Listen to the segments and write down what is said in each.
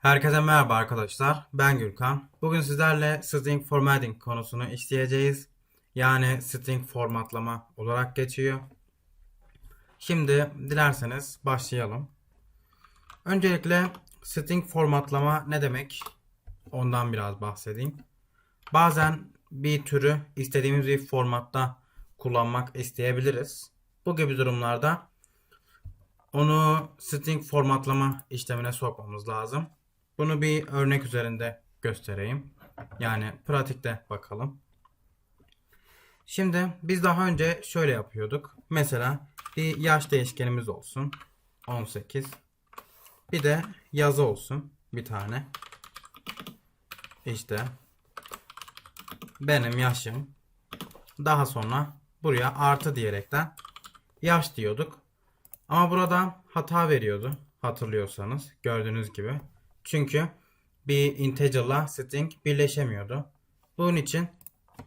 Herkese merhaba arkadaşlar. Ben Gürkan. Bugün sizlerle string formatting konusunu işleyeceğiz. Yani string formatlama olarak geçiyor. Şimdi dilerseniz başlayalım. Öncelikle string formatlama ne demek? Ondan biraz bahsedeyim. Bazen bir türü istediğimiz bir formatta kullanmak isteyebiliriz. Bu gibi durumlarda onu string formatlama işlemine sokmamız lazım. Bunu bir örnek üzerinde göstereyim. Yani pratikte bakalım. Şimdi biz daha önce şöyle yapıyorduk. Mesela bir yaş değişkenimiz olsun. 18. Bir de yazı olsun. Bir tane. İşte benim yaşım. Daha sonra buraya artı diyerekten yaş diyorduk. Ama burada hata veriyordu. Hatırlıyorsanız gördüğünüz gibi. Çünkü bir integer'la string birleşemiyordu. Bunun için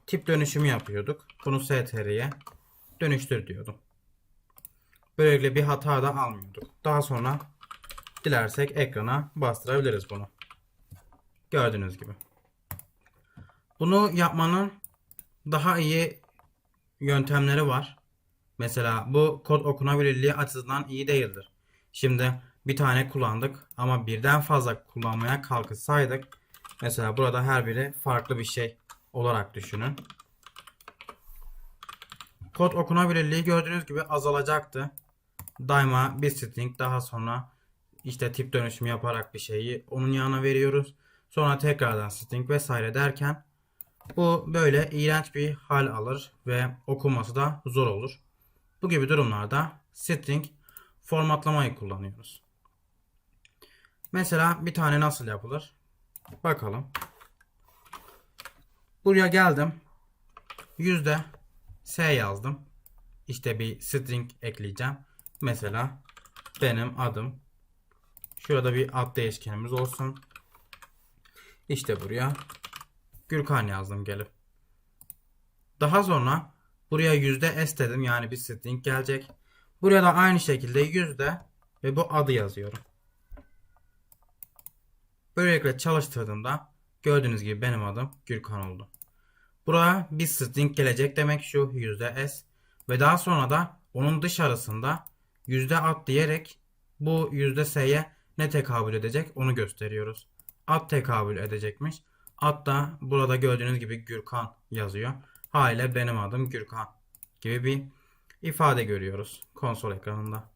tip dönüşümü yapıyorduk. Bunu str'ye dönüştür diyordum. Böylelikle bir hata da almıyorduk. Daha sonra dilersek ekrana bastırabiliriz bunu. Gördüğünüz gibi. Bunu yapmanın daha iyi yöntemleri var. Mesela bu kod okunabilirliği açısından iyi değildir. Şimdi bir tane kullandık ama birden fazla kullanmaya kalkışsaydık mesela burada her biri farklı bir şey olarak düşünün. Kod okunabilirliği gördüğünüz gibi azalacaktı. Daima bir string daha sonra işte tip dönüşümü yaparak bir şeyi onun yanına veriyoruz. Sonra tekrardan string vesaire derken bu böyle iğrenç bir hal alır ve okunması da zor olur. Bu gibi durumlarda string formatlamayı kullanıyoruz. Mesela bir tane nasıl yapılır? Bakalım. Buraya geldim. Yüzde S yazdım. İşte bir string ekleyeceğim. Mesela benim adım. Şurada bir ad değişkenimiz olsun. İşte buraya Gürkan yazdım gelip. Daha sonra buraya yüzde S dedim. Yani bir string gelecek. Buraya da aynı şekilde yüzde ve bu adı yazıyorum. Böylelikle çalıştırdığımda gördüğünüz gibi benim adım Gürkan oldu. Buraya bir string gelecek demek şu s ve daha sonra da onun dışarısında yüzde at diyerek bu yüzde s'ye ne tekabül edecek onu gösteriyoruz. At tekabül edecekmiş. At da burada gördüğünüz gibi Gürkan yazıyor. Haliyle benim adım Gürkan gibi bir ifade görüyoruz konsol ekranında.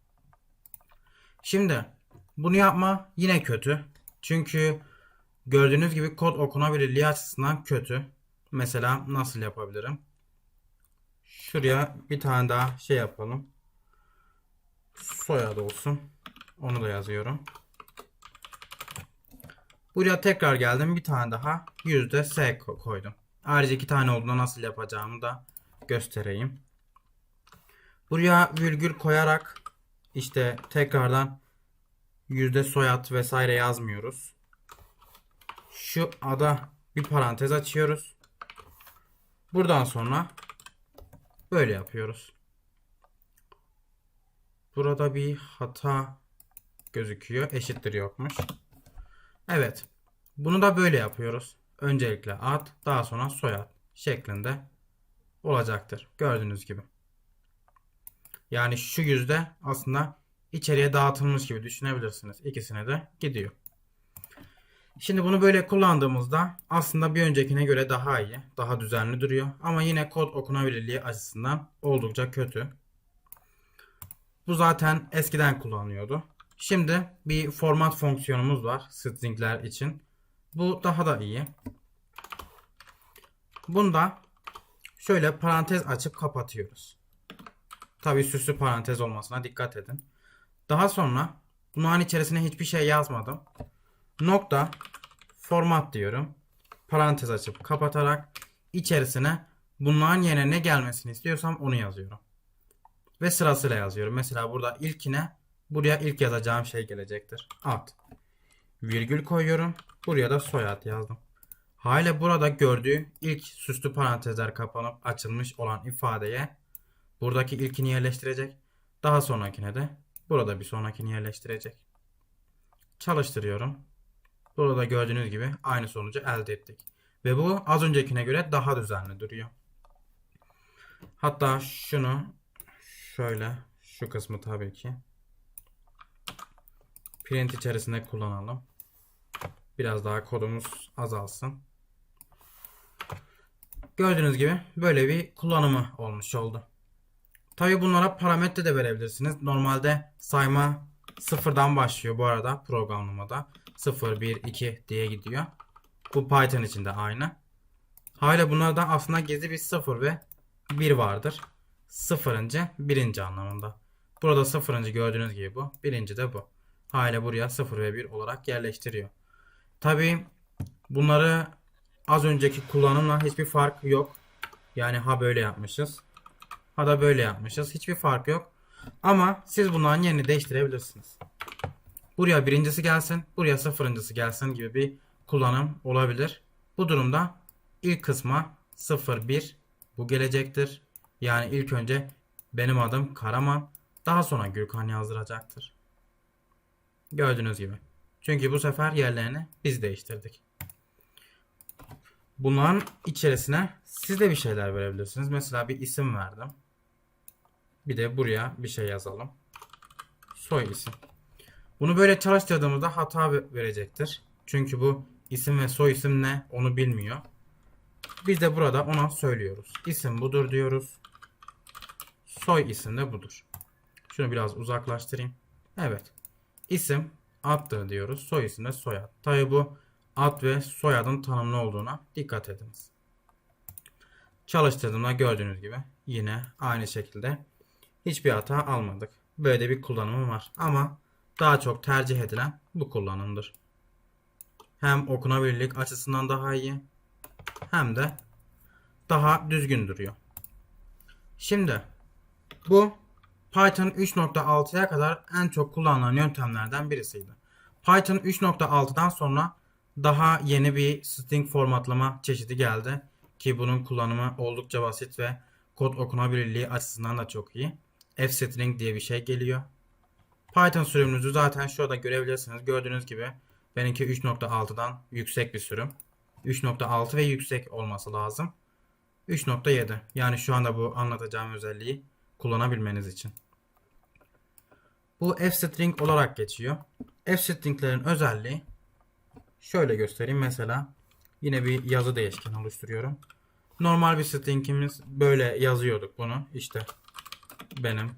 Şimdi bunu yapma yine kötü. Çünkü gördüğünüz gibi kod okunabilirliği açısından kötü. Mesela nasıl yapabilirim? Şuraya bir tane daha şey yapalım. Soyadı olsun. Onu da yazıyorum. Buraya tekrar geldim. Bir tane daha yüzde S koydum. Ayrıca iki tane olduğunda nasıl yapacağımı da göstereyim. Buraya virgül koyarak işte tekrardan yüzde soyad vesaire yazmıyoruz. Şu ada bir parantez açıyoruz. Buradan sonra böyle yapıyoruz. Burada bir hata gözüküyor. Eşittir yokmuş. Evet. Bunu da böyle yapıyoruz. Öncelikle ad, daha sonra soyad şeklinde olacaktır. Gördüğünüz gibi. Yani şu yüzde aslında içeriye dağıtılmış gibi düşünebilirsiniz. İkisine de gidiyor. Şimdi bunu böyle kullandığımızda aslında bir öncekine göre daha iyi, daha düzenli duruyor. Ama yine kod okunabilirliği açısından oldukça kötü. Bu zaten eskiden kullanılıyordu. Şimdi bir format fonksiyonumuz var stringler için. Bu daha da iyi. Bunda şöyle parantez açıp kapatıyoruz. Tabi süslü parantez olmasına dikkat edin. Daha sonra bunların içerisine hiçbir şey yazmadım. Nokta format diyorum. Parantez açıp kapatarak içerisine bunların yerine ne gelmesini istiyorsam onu yazıyorum. Ve sırasıyla yazıyorum. Mesela burada ilkine buraya ilk yazacağım şey gelecektir. Ad. Virgül koyuyorum. Buraya da soyad yazdım. Hale burada gördüğü ilk süslü parantezler kapanıp açılmış olan ifadeye buradaki ilkini yerleştirecek. Daha sonrakine de burada bir sonrakini yerleştirecek. Çalıştırıyorum. Burada gördüğünüz gibi aynı sonucu elde ettik. Ve bu az öncekine göre daha düzenli duruyor. Hatta şunu şöyle şu kısmı tabii ki print içerisinde kullanalım. Biraz daha kodumuz azalsın. Gördüğünüz gibi böyle bir kullanımı olmuş oldu. Tabi bunlara parametre de verebilirsiniz. Normalde sayma sıfırdan başlıyor bu arada programlamada. 0, 1, 2 diye gidiyor. Bu Python için de aynı. Hala bunlarda aslında gizli bir 0 ve 1 vardır. Sıfırıncı birinci anlamında. Burada sıfırıncı gördüğünüz gibi bu. Birinci de bu. Hala buraya 0 ve 1 olarak yerleştiriyor. Tabi bunları az önceki kullanımla hiçbir fark yok. Yani ha böyle yapmışız. Ha da böyle yapmışız. Hiçbir fark yok. Ama siz bunların yerini değiştirebilirsiniz. Buraya birincisi gelsin, buraya sıfırıncısı gelsin gibi bir kullanım olabilir. Bu durumda ilk kısma 0 1 bu gelecektir. Yani ilk önce benim adım Karaman, daha sonra Gürkan yazdıracaktır. Gördüğünüz gibi. Çünkü bu sefer yerlerini biz değiştirdik. Bunların içerisine siz de bir şeyler verebilirsiniz. Mesela bir isim verdim. Bir de buraya bir şey yazalım. Soy isim. Bunu böyle çalıştırdığımızda hata ve- verecektir. Çünkü bu isim ve soy isim ne onu bilmiyor. Biz de burada ona söylüyoruz. İsim budur diyoruz. Soy isim de budur. Şunu biraz uzaklaştırayım. Evet. İsim addır diyoruz. Soy isim de soyad. Tabi bu ad ve soyadın tanımlı olduğuna dikkat ediniz. Çalıştırdığımda gördüğünüz gibi yine aynı şekilde hiçbir hata almadık. Böyle bir kullanımı var. Ama daha çok tercih edilen bu kullanımdır. Hem okunabilirlik açısından daha iyi hem de daha düzgün duruyor. Şimdi bu Python 3.6'ya kadar en çok kullanılan yöntemlerden birisiydi. Python 3.6'dan sonra daha yeni bir string formatlama çeşidi geldi ki bunun kullanımı oldukça basit ve kod okunabilirliği açısından da çok iyi. F-string diye bir şey geliyor. Python sürümünüzü zaten şurada görebilirsiniz. Gördüğünüz gibi benimki 3.6'dan yüksek bir sürüm. 3.6 ve yüksek olması lazım. 3.7 yani şu anda bu anlatacağım özelliği kullanabilmeniz için. Bu f-string olarak geçiyor. F-stringlerin özelliği şöyle göstereyim. Mesela yine bir yazı değişken oluşturuyorum. Normal bir stringimiz böyle yazıyorduk bunu. İşte benim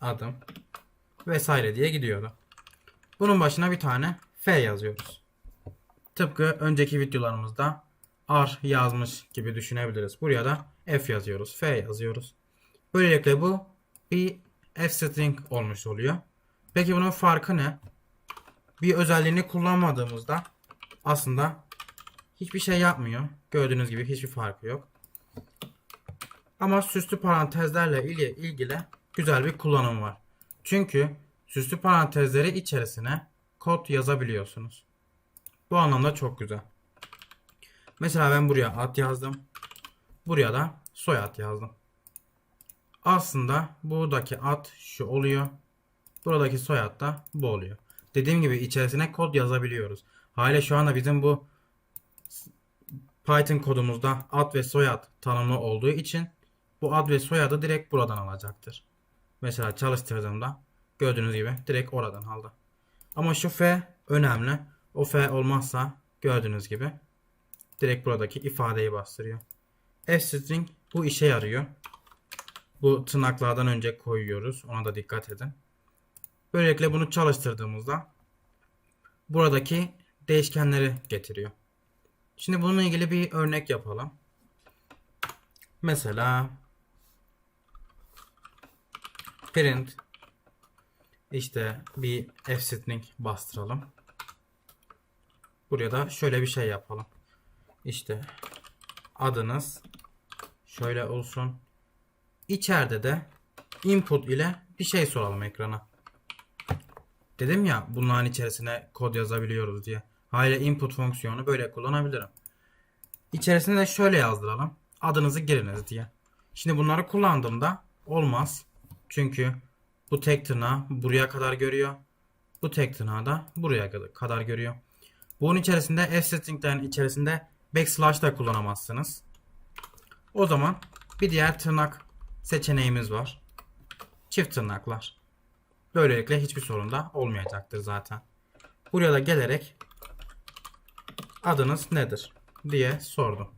adım vesaire diye gidiyordu. Bunun başına bir tane F yazıyoruz. Tıpkı önceki videolarımızda R yazmış gibi düşünebiliriz. Buraya da F yazıyoruz. F yazıyoruz. Böylelikle bu bir F string olmuş oluyor. Peki bunun farkı ne? Bir özelliğini kullanmadığımızda aslında hiçbir şey yapmıyor. Gördüğünüz gibi hiçbir farkı yok. Ama süslü parantezlerle ilgili, güzel bir kullanım var. Çünkü süslü parantezleri içerisine kod yazabiliyorsunuz. Bu anlamda çok güzel. Mesela ben buraya ad yazdım. Buraya da soyad yazdım. Aslında buradaki ad şu oluyor. Buradaki soyad da bu oluyor. Dediğim gibi içerisine kod yazabiliyoruz. Hala şu anda bizim bu Python kodumuzda ad ve soyad tanımlı olduğu için bu ad ve soyadı direkt buradan alacaktır. Mesela çalıştırdığımda gördüğünüz gibi direkt oradan aldı. Ama şu F önemli. O F olmazsa gördüğünüz gibi direkt buradaki ifadeyi bastırıyor. F-string bu işe yarıyor. Bu tırnaklardan önce koyuyoruz. Ona da dikkat edin. Böylelikle bunu çalıştırdığımızda buradaki değişkenleri getiriyor. Şimdi bununla ilgili bir örnek yapalım. Mesela print işte bir f-string bastıralım. Buraya da şöyle bir şey yapalım. İşte adınız şöyle olsun. İçeride de input ile bir şey soralım ekrana. Dedim ya bunların içerisine kod yazabiliyoruz diye. Hala input fonksiyonu böyle kullanabilirim. İçerisine de şöyle yazdıralım. Adınızı giriniz diye. Şimdi bunları kullandığımda olmaz. Çünkü bu tek tırnağı buraya kadar görüyor. Bu tek tırnağı da buraya kadar görüyor. Bunun içerisinde f-stringlerin içerisinde backslash da kullanamazsınız. O zaman bir diğer tırnak seçeneğimiz var. Çift tırnaklar. Böylelikle hiçbir sorun da olmayacaktır zaten. Buraya da gelerek adınız nedir diye sordum.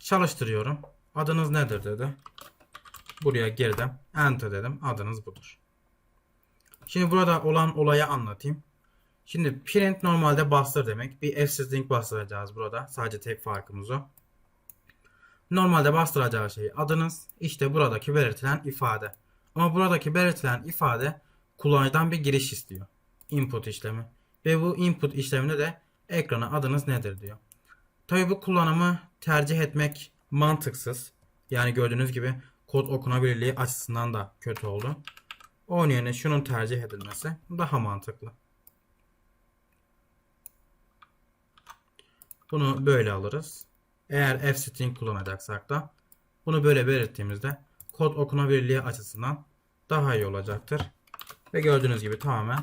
Çalıştırıyorum. Adınız nedir dedi. Buraya girdim. Enter dedim. Adınız budur. Şimdi burada olan olayı anlatayım. Şimdi print normalde bastır demek. Bir f-string bastıracağız burada. Sadece tek farkımız o. Normalde bastıracağı şey adınız. işte buradaki belirtilen ifade. Ama buradaki belirtilen ifade kullanıcıdan bir giriş istiyor. Input işlemi. Ve bu input işleminde de ekrana adınız nedir diyor. Tabi bu kullanımı tercih etmek mantıksız. Yani gördüğünüz gibi kod okunabilirliği açısından da kötü oldu. Onun yerine şunun tercih edilmesi daha mantıklı. Bunu böyle alırız. Eğer f-string kullanacaksak da bunu böyle belirttiğimizde kod okunabilirliği açısından daha iyi olacaktır. Ve gördüğünüz gibi tamamen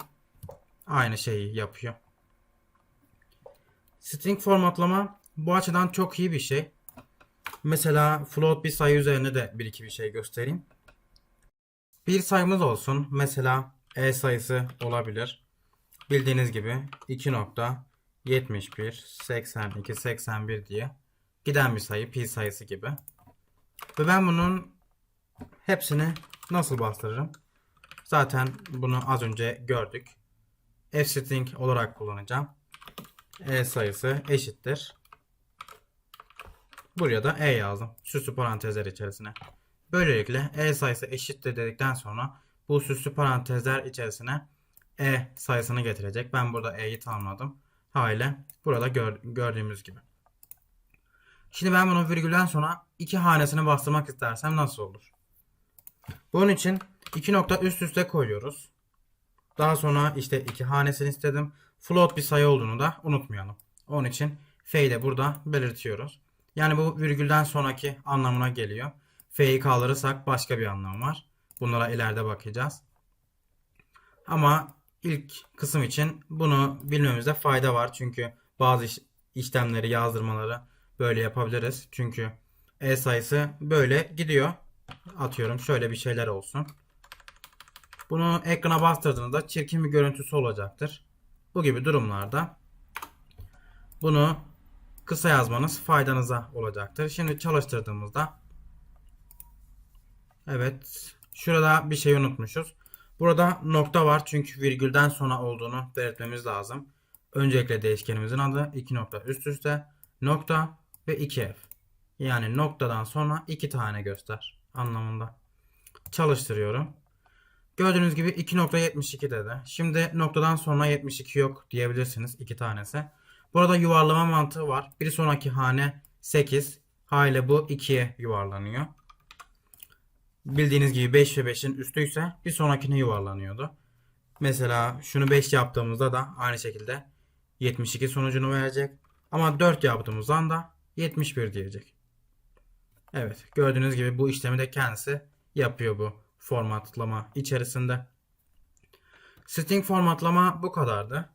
aynı şeyi yapıyor. String formatlama bu açıdan çok iyi bir şey. Mesela float bir sayı üzerine de bir iki bir şey göstereyim. Bir sayımız olsun. Mesela e sayısı olabilir. Bildiğiniz gibi 2.71 82 81 diye giden bir sayı pi sayısı gibi. Ve ben bunun hepsini nasıl bastırırım? Zaten bunu az önce gördük. f-string olarak kullanacağım. e sayısı eşittir. Buraya da e yazdım. Süslü parantezler içerisine. Böylelikle e sayısı eşittir dedikten sonra bu süslü parantezler içerisine e sayısını getirecek. Ben burada e'yi tanımladım. Hale burada gör, gördüğümüz gibi. Şimdi ben bunu virgülden sonra iki hanesini bastırmak istersem nasıl olur? Bunun için iki nokta üst üste koyuyoruz. Daha sonra işte iki hanesini istedim. Float bir sayı olduğunu da unutmayalım. Onun için f'yi de burada belirtiyoruz. Yani bu virgülden sonraki anlamına geliyor. F'yi kaldırırsak başka bir anlam var. Bunlara ileride bakacağız. Ama ilk kısım için bunu bilmemizde fayda var. Çünkü bazı iş- işlemleri, yazdırmaları böyle yapabiliriz. Çünkü e sayısı böyle gidiyor. Atıyorum şöyle bir şeyler olsun. Bunu ekrana bastırdığınızda çirkin bir görüntüsü olacaktır. Bu gibi durumlarda bunu kısa yazmanız faydanıza olacaktır. Şimdi çalıştırdığımızda Evet. Şurada bir şey unutmuşuz. Burada nokta var çünkü virgülden sonra olduğunu belirtmemiz lazım. Öncelikle değişkenimizin adı 2 nokta üst üste nokta ve 2f. Yani noktadan sonra 2 tane göster anlamında. Çalıştırıyorum. Gördüğünüz gibi 2.72 dedi. Şimdi noktadan sonra 72 yok diyebilirsiniz iki tanesi. Burada yuvarlama mantığı var. Bir sonraki hane 8. Hale bu 2'ye yuvarlanıyor. Bildiğiniz gibi 5 ve 5'in üstüyse bir sonrakine yuvarlanıyordu. Mesela şunu 5 yaptığımızda da aynı şekilde 72 sonucunu verecek. Ama 4 yaptığımızdan da 71 diyecek. Evet gördüğünüz gibi bu işlemi de kendisi yapıyor bu formatlama içerisinde. String formatlama bu kadardı.